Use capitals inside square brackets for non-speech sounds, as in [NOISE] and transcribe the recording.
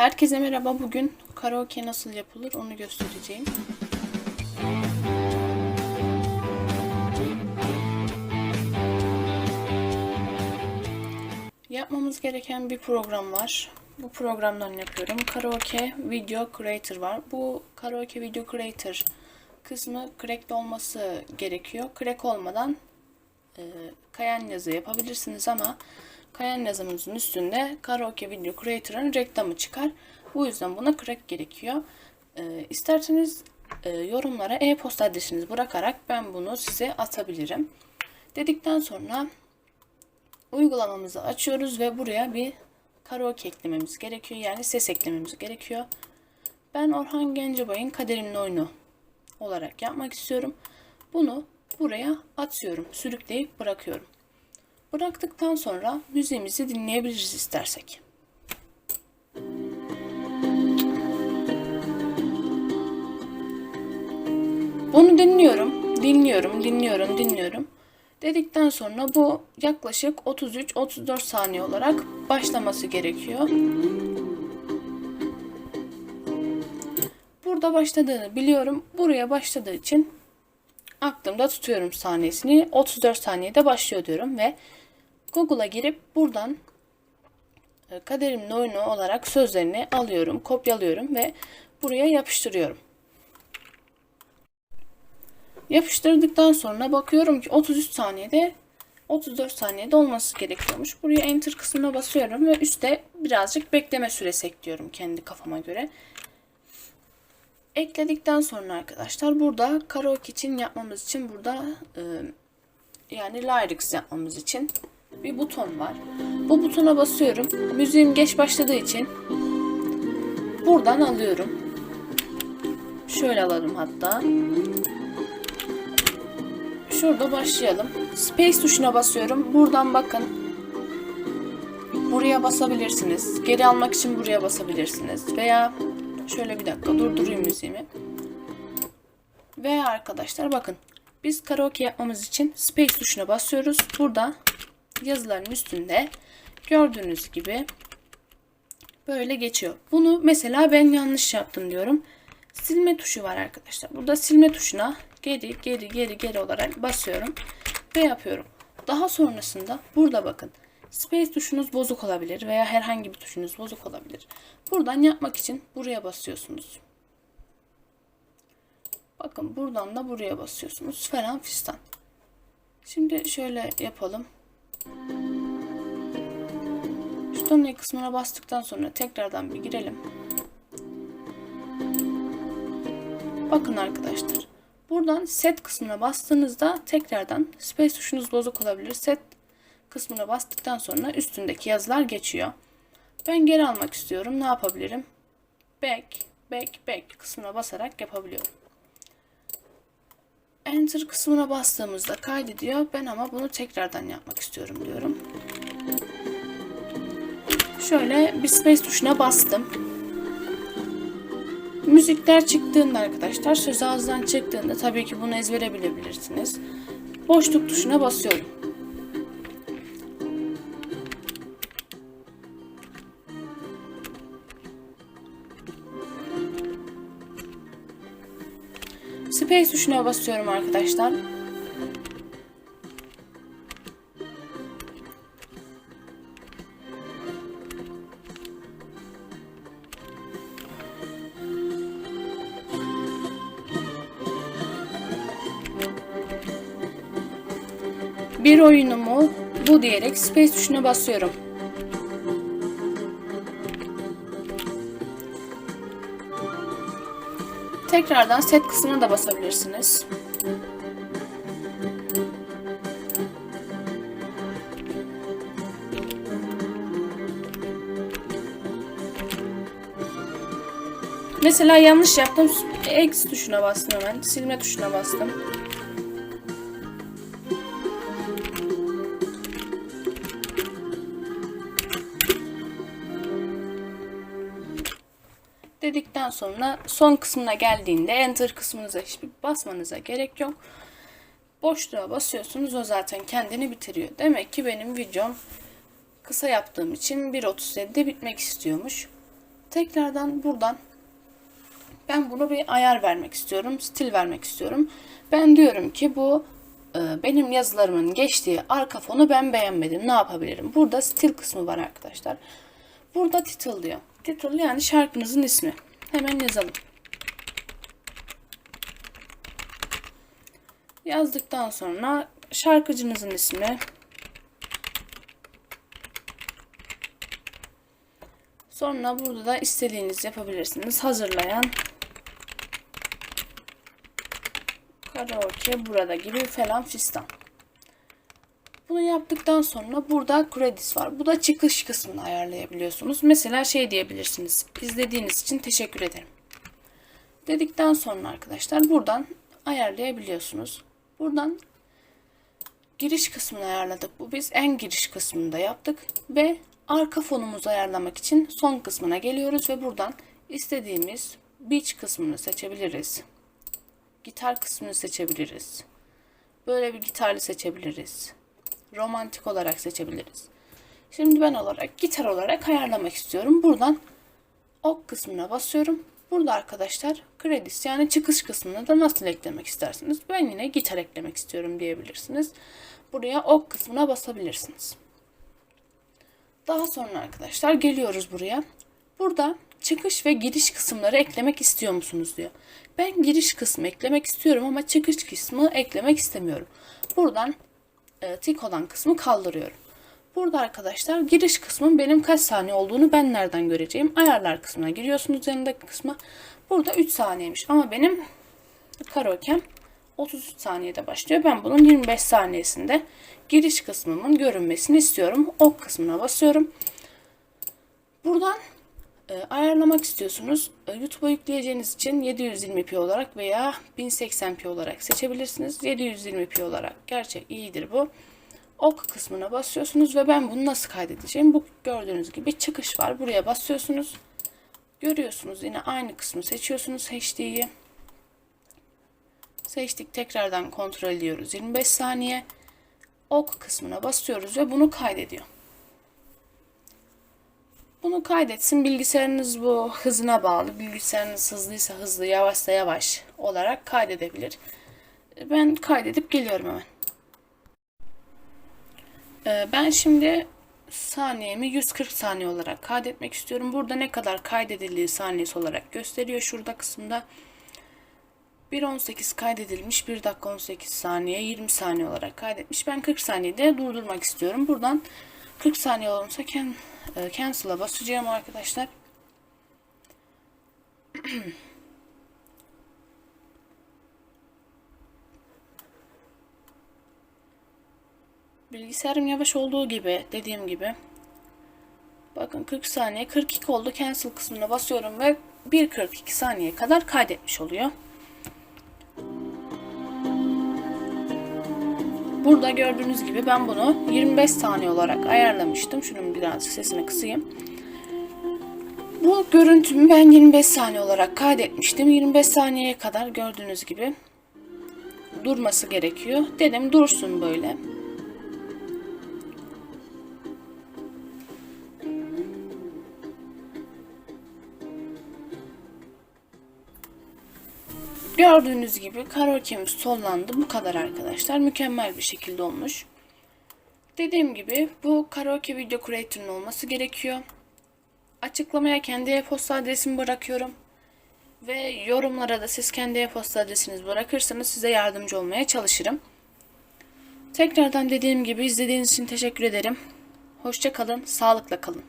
Herkese merhaba. Bugün karaoke nasıl yapılır onu göstereceğim. Yapmamız gereken bir program var. Bu programdan yapıyorum. Karaoke Video Creator var. Bu Karaoke Video Creator kısmı cracked olması gerekiyor. Crack olmadan e, kayan yazı yapabilirsiniz ama kayan yazımızın üstünde Karaoke Video Creator'ın reklamı çıkar. Bu yüzden buna crack gerekiyor. E, isterseniz e, yorumlara e-posta adresinizi bırakarak ben bunu size atabilirim. Dedikten sonra uygulamamızı açıyoruz ve buraya bir karaoke eklememiz gerekiyor. Yani ses eklememiz gerekiyor. Ben Orhan Gencebay'ın Kaderimle Oyunu olarak yapmak istiyorum. Bunu buraya atıyorum. Sürükleyip bırakıyorum. Bıraktıktan sonra müziğimizi dinleyebiliriz istersek. Bunu dinliyorum, dinliyorum, dinliyorum, dinliyorum. Dedikten sonra bu yaklaşık 33-34 saniye olarak başlaması gerekiyor. Burada başladığını biliyorum. Buraya başladığı için aklımda tutuyorum saniyesini. 34 saniyede başlıyor diyorum ve Google'a girip buradan e, kaderimin oyunu olarak sözlerini alıyorum, kopyalıyorum ve buraya yapıştırıyorum. Yapıştırdıktan sonra bakıyorum ki 33 saniyede 34 saniyede olması gerekiyormuş. Buraya enter kısmına basıyorum ve üstte birazcık bekleme süresi ekliyorum kendi kafama göre. Ekledikten sonra arkadaşlar burada karaoke için yapmamız için burada e, yani lyrics yapmamız için bir buton var. Bu butona basıyorum. Müziğim geç başladığı için buradan alıyorum. Şöyle alalım hatta. Şurada başlayalım. Space tuşuna basıyorum. Buradan bakın. Buraya basabilirsiniz. Geri almak için buraya basabilirsiniz. Veya şöyle bir dakika durdurayım müziğimi. Veya arkadaşlar bakın. Biz karaoke yapmamız için space tuşuna basıyoruz. Burada yazıların üstünde gördüğünüz gibi böyle geçiyor. Bunu mesela ben yanlış yaptım diyorum. Silme tuşu var arkadaşlar. Burada silme tuşuna geri geri geri geri olarak basıyorum ve yapıyorum. Daha sonrasında burada bakın. Space tuşunuz bozuk olabilir veya herhangi bir tuşunuz bozuk olabilir. Buradan yapmak için buraya basıyorsunuz. Bakın buradan da buraya basıyorsunuz falan fistan. Şimdi şöyle yapalım. Tonlay kısmına bastıktan sonra tekrardan bir girelim. Bakın arkadaşlar. Buradan set kısmına bastığınızda tekrardan space tuşunuz bozuk olabilir. Set kısmına bastıktan sonra üstündeki yazılar geçiyor. Ben geri almak istiyorum. Ne yapabilirim? Back, back, back kısmına basarak yapabiliyorum. Enter kısmına bastığımızda kaydediyor. Ben ama bunu tekrardan yapmak istiyorum diyorum. Şöyle bir space tuşuna bastım. Müzikler çıktığında arkadaşlar söz ağızdan çıktığında tabii ki bunu ezbere bilebilirsiniz. Boşluk tuşuna basıyorum. Space tuşuna basıyorum arkadaşlar. Bir oyunumu bu diyerek space tuşuna basıyorum. Tekrardan set kısmına da basabilirsiniz. Mesela yanlış yaptım. X tuşuna bastım hemen. Silme tuşuna bastım. Dedikten sonra son kısmına geldiğinde enter kısmınıza hiçbir basmanıza gerek yok. Boşluğa basıyorsunuz o zaten kendini bitiriyor. Demek ki benim videom kısa yaptığım için 1.37'de bitmek istiyormuş. Tekrardan buradan ben bunu bir ayar vermek istiyorum. Stil vermek istiyorum. Ben diyorum ki bu e, benim yazılarımın geçtiği arka fonu ben beğenmedim. Ne yapabilirim? Burada stil kısmı var arkadaşlar. Burada title diyor. Title yani şarkınızın ismi. Hemen yazalım. Yazdıktan sonra şarkıcınızın ismi. Sonra burada da istediğiniz yapabilirsiniz. Hazırlayan karaoke burada gibi falan fistan. Bunu yaptıktan sonra burada credits var. Bu da çıkış kısmını ayarlayabiliyorsunuz. Mesela şey diyebilirsiniz. İzlediğiniz için teşekkür ederim. Dedikten sonra arkadaşlar buradan ayarlayabiliyorsunuz. Buradan giriş kısmını ayarladık. Bu biz en giriş kısmında yaptık ve arka fonumuzu ayarlamak için son kısmına geliyoruz ve buradan istediğimiz beach kısmını seçebiliriz. Gitar kısmını seçebiliriz. Böyle bir gitarlı seçebiliriz. Romantik olarak seçebiliriz. Şimdi ben olarak gitar olarak ayarlamak istiyorum. Buradan ok kısmına basıyorum. Burada arkadaşlar kredis yani çıkış kısmına da nasıl eklemek istersiniz? Ben yine gitar eklemek istiyorum diyebilirsiniz. Buraya ok kısmına basabilirsiniz. Daha sonra arkadaşlar geliyoruz buraya. Burada çıkış ve giriş kısımları eklemek istiyor musunuz diyor. Ben giriş kısmı eklemek istiyorum ama çıkış kısmı eklemek istemiyorum. Buradan e, tik olan kısmı kaldırıyorum. Burada arkadaşlar giriş kısmın benim kaç saniye olduğunu ben nereden göreceğim? Ayarlar kısmına giriyorsunuz yanındaki kısma. Burada 3 saniyeymiş ama benim karaoke'm 33 saniyede başlıyor. Ben bunun 25 saniyesinde giriş kısmımın görünmesini istiyorum. Ok kısmına basıyorum. Buradan ayarlamak istiyorsunuz. E, YouTube'a yükleyeceğiniz için 720p olarak veya 1080p olarak seçebilirsiniz. 720p olarak gerçek iyidir bu. Ok kısmına basıyorsunuz ve ben bunu nasıl kaydedeceğim? Bu gördüğünüz gibi çıkış var. Buraya basıyorsunuz. Görüyorsunuz yine aynı kısmı seçiyorsunuz HD'yi. Seçtik tekrardan kontrol ediyoruz. 25 saniye. Ok kısmına basıyoruz ve bunu kaydediyor. Bunu kaydetsin. Bilgisayarınız bu hızına bağlı. Bilgisayarınız hızlıysa hızlı, yavaşsa yavaş olarak kaydedebilir. Ben kaydedip geliyorum hemen. Ee, Ben şimdi saniyemi 140 saniye olarak kaydetmek istiyorum. Burada ne kadar kaydedildiği saniyesi olarak gösteriyor şurada kısımda. 1.18 kaydedilmiş 1 dakika 18 saniye 20 saniye olarak kaydetmiş. Ben 40 saniyede durdurmak istiyorum. Buradan 40 saniye olursa can, e, cancel'a basacağım arkadaşlar. [CLEARS THROAT] Bilgisayarım yavaş olduğu gibi dediğim gibi bakın 40 saniye 42 oldu cancel kısmına basıyorum ve 1.42 saniye kadar kaydetmiş oluyor. Burada gördüğünüz gibi ben bunu 25 saniye olarak ayarlamıştım. Şunun birazcık sesini kısayım. Bu görüntümü ben 25 saniye olarak kaydetmiştim. 25 saniyeye kadar gördüğünüz gibi durması gerekiyor. Dedim dursun böyle. Gördüğünüz gibi karaoke'miz sonlandı. Bu kadar arkadaşlar. Mükemmel bir şekilde olmuş. Dediğim gibi bu karaoke video creator'ın olması gerekiyor. Açıklamaya kendi e-posta adresimi bırakıyorum. Ve yorumlara da siz kendi e-posta adresinizi bırakırsanız size yardımcı olmaya çalışırım. Tekrardan dediğim gibi izlediğiniz için teşekkür ederim. Hoşça kalın, sağlıkla kalın.